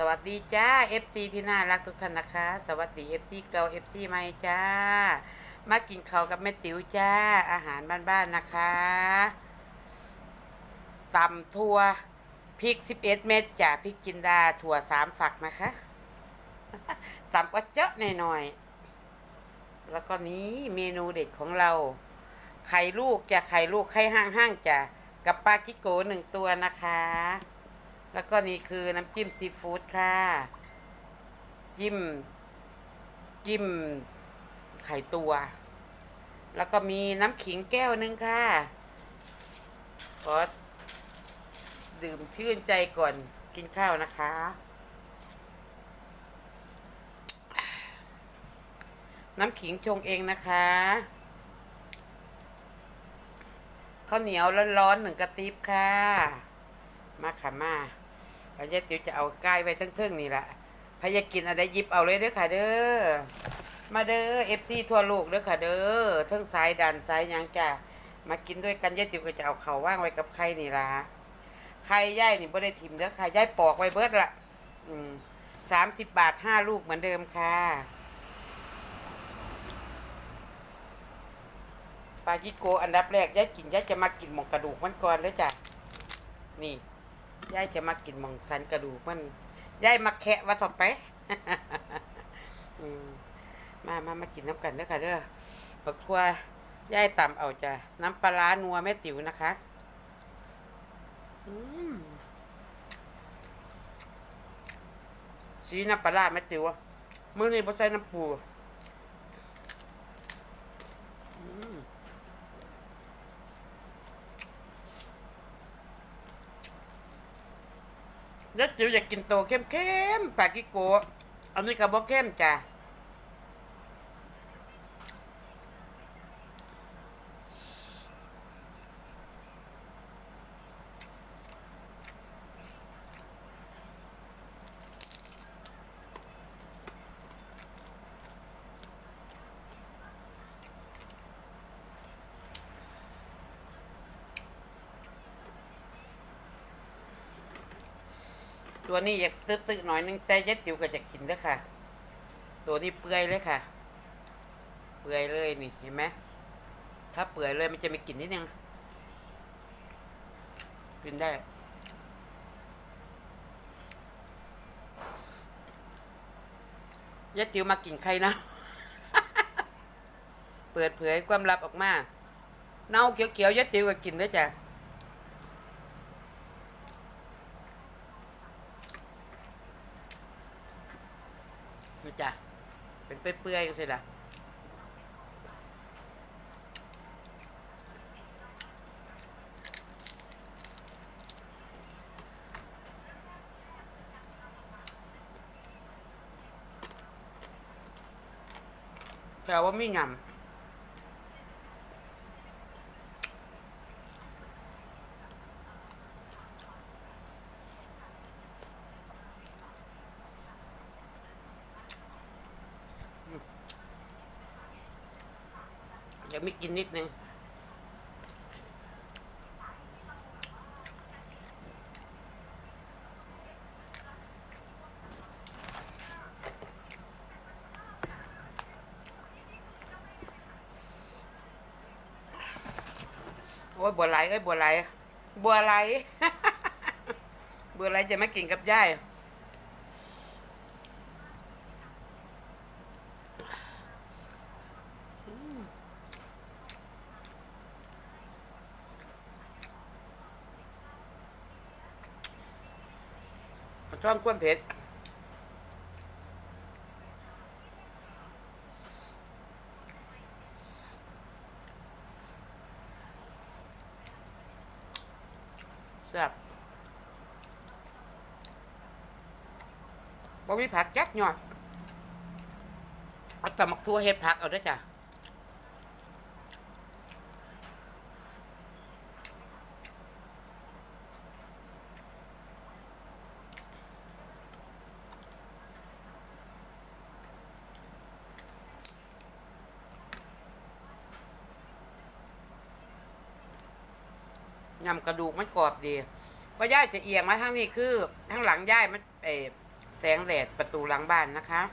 สวัสดีจ้า FC ที่น่ารักทุกท่านนะคะ สวัสดี FC เก่า FC ใหม่จ้า มากินข้าวกับแม่ติ๋วจ้า อาหารบ้านๆนะคะตำถั่วพริก 11 เม็ดจ้าพริกจินดาถั่ว3ฝักนะคะตำก็เจาะหน่อยๆแล้วก็นี้เมนูเด็ดของเรา ไข่ลูกจะไข่ลูกไข่ห้างๆจ้ะกับปลากิโกหนึ่งตัวนะคะ แล้วก็นี่คือน้ำจิ้มซีฟู้ดค่ะ จิ้ม จิ้มไข่ตัว แล้วก็มีน้ำขิงแก้วหนึ่งค่ะขอดื่มชื่นใจก่อนกินข้าวนะคะ น้ำขิงชงเองนะคะข้าวเหนียวร้อนๆหนึ่งกระติบค่ะ มาค่ะมาแล้วยายติ๋วจะเอาใกล้ไว้ทั้งๆนี่แหละพยากินอะไรยิบเอาเลยเด้อค่ะเด้อ มาเด้อเอฟซีทั่วโลกเด้อค่ะเด้อทั้งสายดันสายยังจ้ะมากินด้วยกันยายติ๋วก็จะเอาเขาว่างไว้กับไข่นี่ละไข่ย่ายนี่บ่ได้ถิ่มเด้อค่ะย่ายปอกไว้เบิดละอืมสามสิบบาทห้าลูกเหมือนเดิมค่ะปลาจิโกอันดับแรกยายกินยายจะมากินหมองกระดูกมันก่อนเลยจ้ะนี่ ยายจะมากินมองสันกระดูกมันยายมาแคะวัดต่อไปมามามากินน้ำกันเด้อค่ะเด้อปักทัวยายตำเอาจ้ะน้ำปลาร้านัวแม่ติ๋วนะคะสีน้ำปลาร้าแม่ติ๋วมื้อนี้บ่ใส่น้ำปูอืม แล้วจิ๋วอยากกินโตเข้มๆปากิโกะอันนี้ก็บ่เข้มจ้ะ ตัวนี้อยากตื้อๆหน่อยนึงแต่ยายติ๋วก็จะกินเด้อค่ะ ตัวนี้เปื่อยเลยค่ะ เปื่อยเลยนี่เห็นไหมถ้าเปื่อยเลยมันจะมีกลิ่นนิดนึงกินได้ยายติ๋วมากินใครนะ เปิดเผยความลับออกมา เน่าเขียวๆยายติ๋วก็กินด้วยจ้ะ นี่จ้ะ เป็นเปื่อยๆก็สิล่ะแต่ว่าไม่ยำ จะมีกินนิดนึง โอ้ยบัวไหลเอ้ยบัวไหลบัวไหล บัวไหลจะไม่กินกับย่ายอืม ชอบกวนเผ็ดแซ่บบ่มีผักแจ๊กหน่อยเอาแต่มักทั่วเห็ดผักเอาด้วยจ้ะ ยำกระดูกมันกรอบดี ก็ย่ายจะเอียงมาทั้งนี้คือทั้งหลังย่ายมันเอแสงแดดประตูหลังบ้านนะคะ แ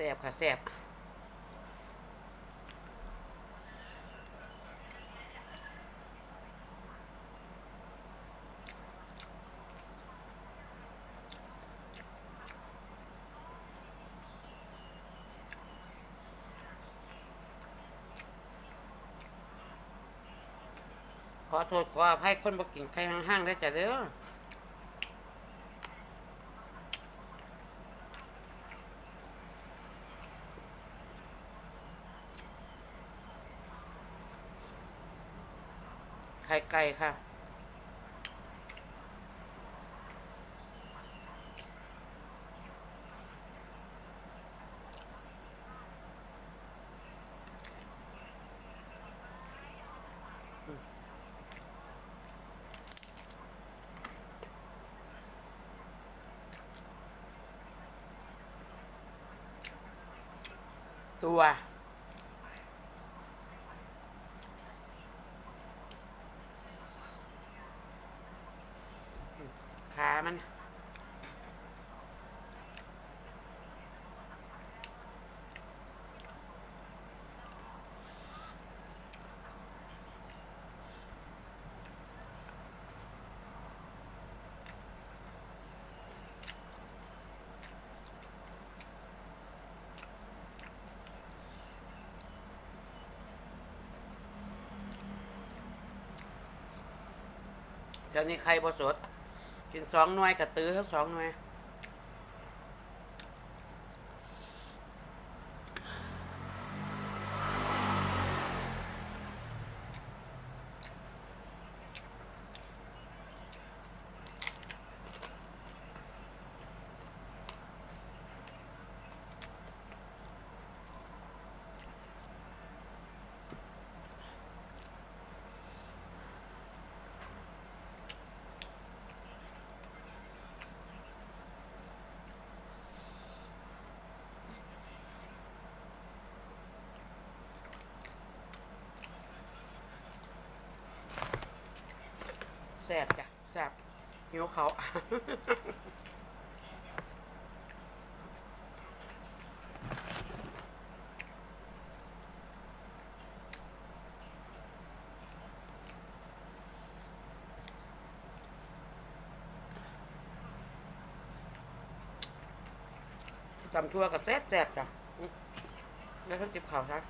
ซ่บค่ะแซ่บขอโทษขออภัยคนบ่กินไข่ห้างๆได้จ้ะเด้อ ไข่ไก่ ค่ะตัว ขามัน แถวนี้ใครบสด กินสองหน่วยกับตื้อทั้งสองหน่วย แซ่บจ้ะแซ่บหิวเขาจำทั่วกับแซ่บแซ่บจ้ะอืมแล้วต้องจิบข่าวครับ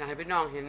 อยาก ให้พี่น้องเห็น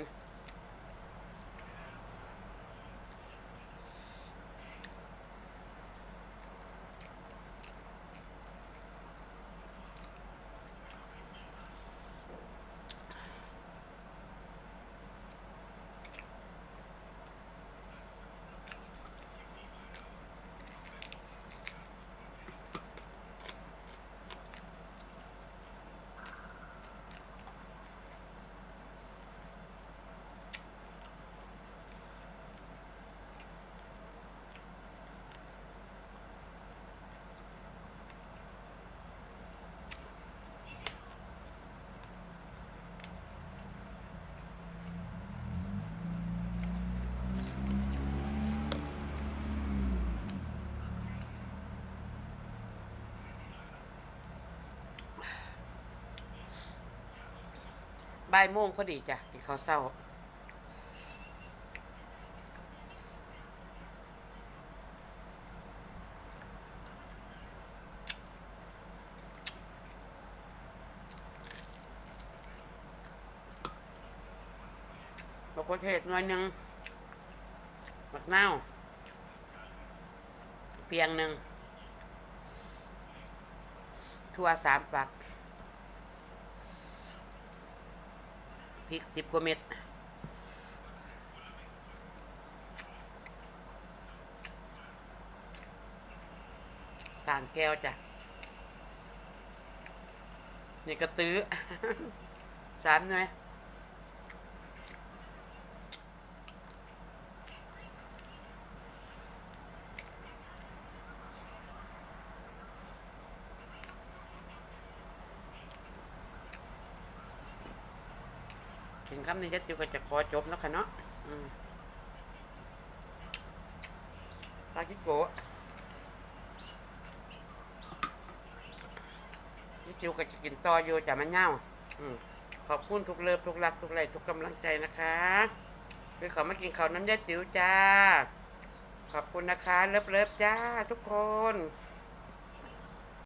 บ่ายโมงพอดีจ้ะกินข้าวเศร้ามะเขือเทศหน่อยหนึ่งมะนาวเปียงหนึ่งถั่วสามฝัก ริกสิบกว่าเม็ดสางแก้วจ้ะ นี่กระตื้อสามหน่อยำนี้จะติวก็จะขอจบแล้วค่ะเนาะอืมปากิโกะนี่ติวก็จะกินต่ออยู่จ้ะมันเน่าขอบคุณทุกเลิฟทุกรักทุกไลทุกกำลังใจนะคะคือขามากินข้าวน้ำยาติ๋วจ้า ขอบคุณนะคะ เลิฟเลิฟจ้า ทุกคน